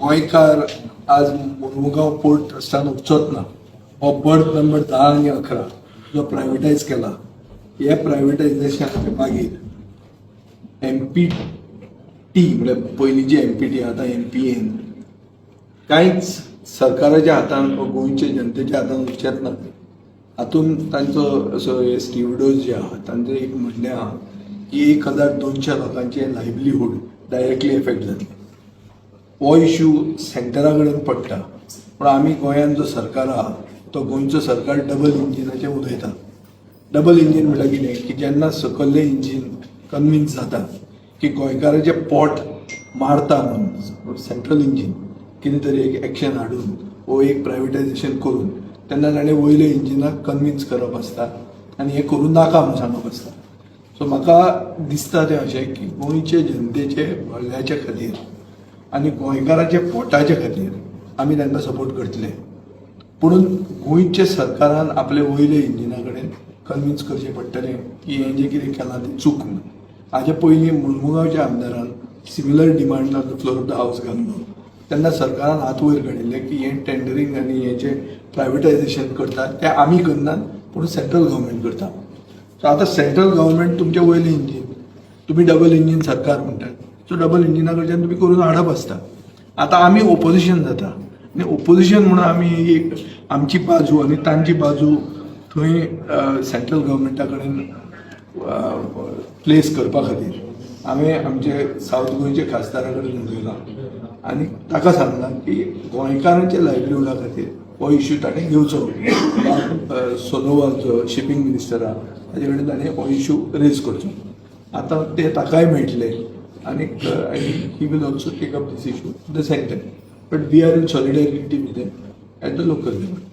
गोंयकार आज मुरमुगांव पोर्ट ट्रस्टान उपचोत ना हो बर्थ नंबर धा आनी अकरा जो प्रायवेटायज केला हे प्रायवेटायझेशनाच्या मागीर एम पी टी म्हणजे पयलींची एम पी टी आतां एम पी एन कांयच सरकाराच्या हातान वा गोंयच्या जनतेच्या हातान उरचेच ना हातून तांचो असो हे स्टिवडोज जे आहा तांचे एक म्हणणें आहा एक हजार दोनशे लोकांचे लायव्हलीहूड डायरेक्टली एफेक्ट जातले हो इश्यू सेंटरा कडेन पडटा पूण आमी गोंयान जो सरकार आहा तो गोंयचो सरकार डबल इंजिनाचें उलयता डबल इंजीन म्हटल्यार कितें की जेन्ना सकयल्लें इंजीन कन्विन्स जाता की गोंयकाराचें पोट मारता म्हणून सेंट्रल इंजीन कितें तरी एक एक्शन हाडून वो एक प्रायवेटायजेशन करून तेन्ना ताणें वयल्या इंजिनाक कन्विन्स करप आसता आनी हें करून नाका म्हूण सांगप आसता सो म्हाका दिसता तें अशें की गोंयचे जनतेचे भल्याच्या खातीर आनी गोंयकाराच्या पोटाच्या खातीर आमी तांकां सपोर्ट करतले. पुणून गोंयच्या सरकारान आपले वयले इंजिना कडेन कन्विन्स करचें पडटलें की हें जें कितें केलां तें चूक म्हणून हाजे पयलीं मुळमुगांवच्या आमदारान similar demand on the floor of the house घाल्लो तेन्ना सरकारान हात वयर काडिल्ले की हें टेंडरींग आनी हें जें प्रायवेटायजेशन करतात तें आमी करनात पूण सेंट्रल गव्हर्मेंट करता. सो आतां सेंट्रल गव्हर्मेंट तुमचे वयलें इंजीन. तुमी डबल इंजीन सरकार म्हणटात सो डबल इंजिना कडच्यान तुमी करून हाडप आसता आतां आमी ओपोजिशन जाता. आनी ओपोजिशन म्हणून आमी एक आमची बाजू आनी तांची बाजू थंय सेंट्रल गव्हर्मेंटा कडेन प्लेस करपा खातीर. हांवें आमचे सावथ गोंयचे खासदारा कडेन उलयलां आनी ताका सांगलां की गोंयकारांच्या लायव्हलीहुडा खातीर हो इश्यू ताणें घेवचो सोनोवालचो शिपींग मिनिस्टर ताजे कडेन ताणें हो इश्यू रेज करचो आतां ते ताकाय मेळटले आनी he will also take up this issue the centre but we are in solidarity with at the local level